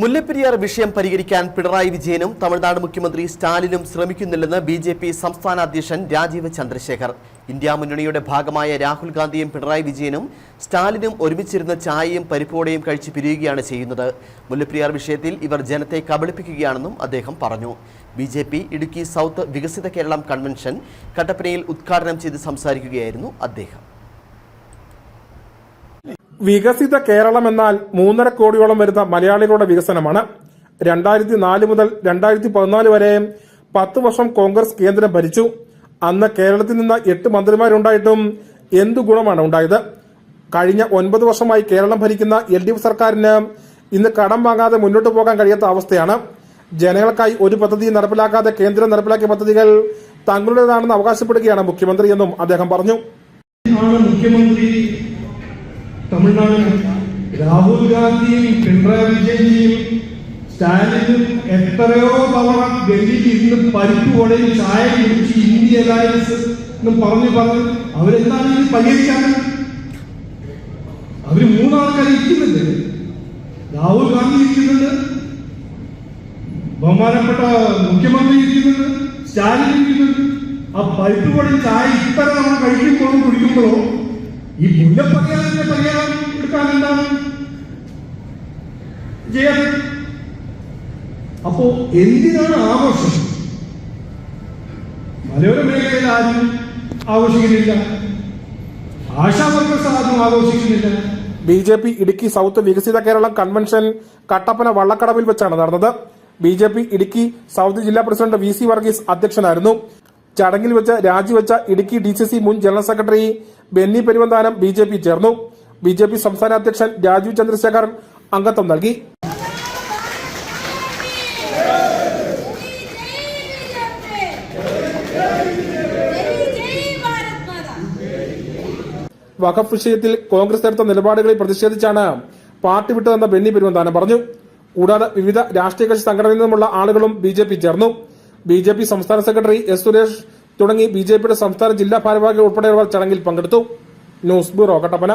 മുല്ലപ്പെരിയാർ വിഷയം പരിഹരിക്കാൻ പിണറായി വിജയനും തമിഴ്നാട് മുഖ്യമന്ത്രി സ്റ്റാലിനും ശ്രമിക്കുന്നില്ലെന്ന് ബി ജെ പി സംസ്ഥാന അധ്യക്ഷൻ രാജീവ് ചന്ദ്രശേഖർ. ഇന്ത്യ മുന്നണിയുടെ ഭാഗമായ രാഹുൽ ഗാന്ധിയും പിണറായി വിജയനും സ്റ്റാലിനും ഒരുമിച്ചിരുന്ന ചായയും പരിപ്പോടയും കഴിച്ച് പിരിയുകയാണ് ചെയ്യുന്നത്. മുല്ലപ്പെരിയാർ വിഷയത്തിൽ ഇവർ ജനത്തെ കബളിപ്പിക്കുകയാണെന്നും അദ്ദേഹം പറഞ്ഞു. B J P Idukki south വികസിത കേരളം കൺവെൻഷൻ കട്ടപ്പനയിൽ ഉദ്ഘാടനം ചെയ്ത് സംസാരിക്കുകയായിരുന്നു അദ്ദേഹം. വികസിത കേരളം എന്നാൽ മൂന്നര കോടിയോളം വരുന്ന മലയാളികളുടെ വികസനമാണ്. രണ്ടായിരത്തി നാല് മുതൽ രണ്ടായിരത്തി പതിനാല് വരെ പത്ത് വർഷം കോൺഗ്രസ് കേന്ദ്രം ഭരിച്ചു. അന്ന് കേരളത്തിൽ നിന്ന് എട്ട് മന്ത്രിമാരുണ്ടായിട്ടും എന്തു ഗുണമാണ് ഉണ്ടായത്? കഴിഞ്ഞ ഒൻപത് വർഷമായി കേരളം ഭരിക്കുന്ന എൽ ഡി എഫ് സർക്കാരിന് ഇന്ന് കടം വാങ്ങാതെ മുന്നോട്ട് പോകാൻ കഴിയാത്ത അവസ്ഥയാണ്. ജനങ്ങൾക്കായി ഒരു പദ്ധതി നടപ്പിലാക്കാതെ കേന്ദ്രം നടപ്പിലാക്കിയ പദ്ധതികൾ തങ്ങളുടേതാണെന്ന് അവകാശപ്പെടുകയാണ് മുഖ്യമന്ത്രി എന്നും അദ്ദേഹം പറഞ്ഞു. തമിഴ്നാട് രാഹുൽ ഗാന്ധിയും പിണറായി വിജയനെയും സ്റ്റാലിനും എത്രയോ തവണ ഡൽഹിയിൽ പരിപ്പ് കൊടയും ചായ കുടിച്ച് ഇന്ത്യ അലയൻസ് എന്നും പറഞ്ഞു പറഞ്ഞു അവരെന്താണ് ഇത് പരിഹരിക്കാൻ? അവർ മൂന്നാൾക്കാർ ഇരിക്കുന്നുണ്ട്. രാഹുൽ ഗാന്ധി ഇരിക്കുന്നുണ്ട്. ബഹുമാനപ്പെട്ട മുഖ്യമന്ത്രി ഇരിക്കുന്നുണ്ട്. സ്റ്റാലിൻ ഇരിക്കുന്നുണ്ട്. ആ പരിപ്പ് കൊടയും ചായ ഇത്ര തവണ ഈ മുല്ലപ്പരിയാറിന്റെ പരിഹാരം എടുക്കാൻ എന്താണ് അപ്പോ എന്തിനാണ് ആഘോഷം മലയോര മേഖലയിൽ ആരും ആഘോഷിക്കുന്നില്ല. ആശാ സാധനം ആഘോഷിക്കുന്നില്ല. B J P Idukki south വികസിത കേരളം കൺവെൻഷൻ കട്ടപ്പന വള്ളക്കടവിൽ വെച്ചാണ് നടന്നത്. B J P Idukki south ജില്ലാ പ്രസിഡന്റ് വി സി വർഗീസ് അധ്യക്ഷനായിരുന്നു. ചടങ്ങിൽ വെച്ച് രാജിവെച്ച ഇടുക്കി ഡി സി സി മുൻ general secretary Benny Peruvanthanam B J P ചേർന്നു. ബി ജെ പി സംസ്ഥാന അധ്യക്ഷൻ രാജീവ് ചന്ദ്രശേഖർ അംഗത്വം നൽകി. വഖഫ് വിഷയത്തിൽ കോൺഗ്രസ് എടുത്ത നിലപാടുകളിൽ പ്രതിഷേധിച്ചാണ് പാർട്ടി വിട്ടതെന്ന് ബെന്നി പെരുവന്താനം പറഞ്ഞു. കൂടാതെ വിവിധ രാഷ്ട്രീയ കക്ഷി സംഘടനയിൽ നിന്നുമുള്ള ആളുകളും ബി ചേർന്നു. ബി ജെ പി സംസ്ഥാന സെക്രട്ടറി എസ് സുരേഷ് തുടങ്ങി ബി ജെ പിയുടെ സംസ്ഥാന ജില്ലാ ഭാരവാഹികൾ ഉൾപ്പെടെയുള്ളവർ ചടങ്ങിൽ പങ്കെടുത്തു. News bureau Kattappana.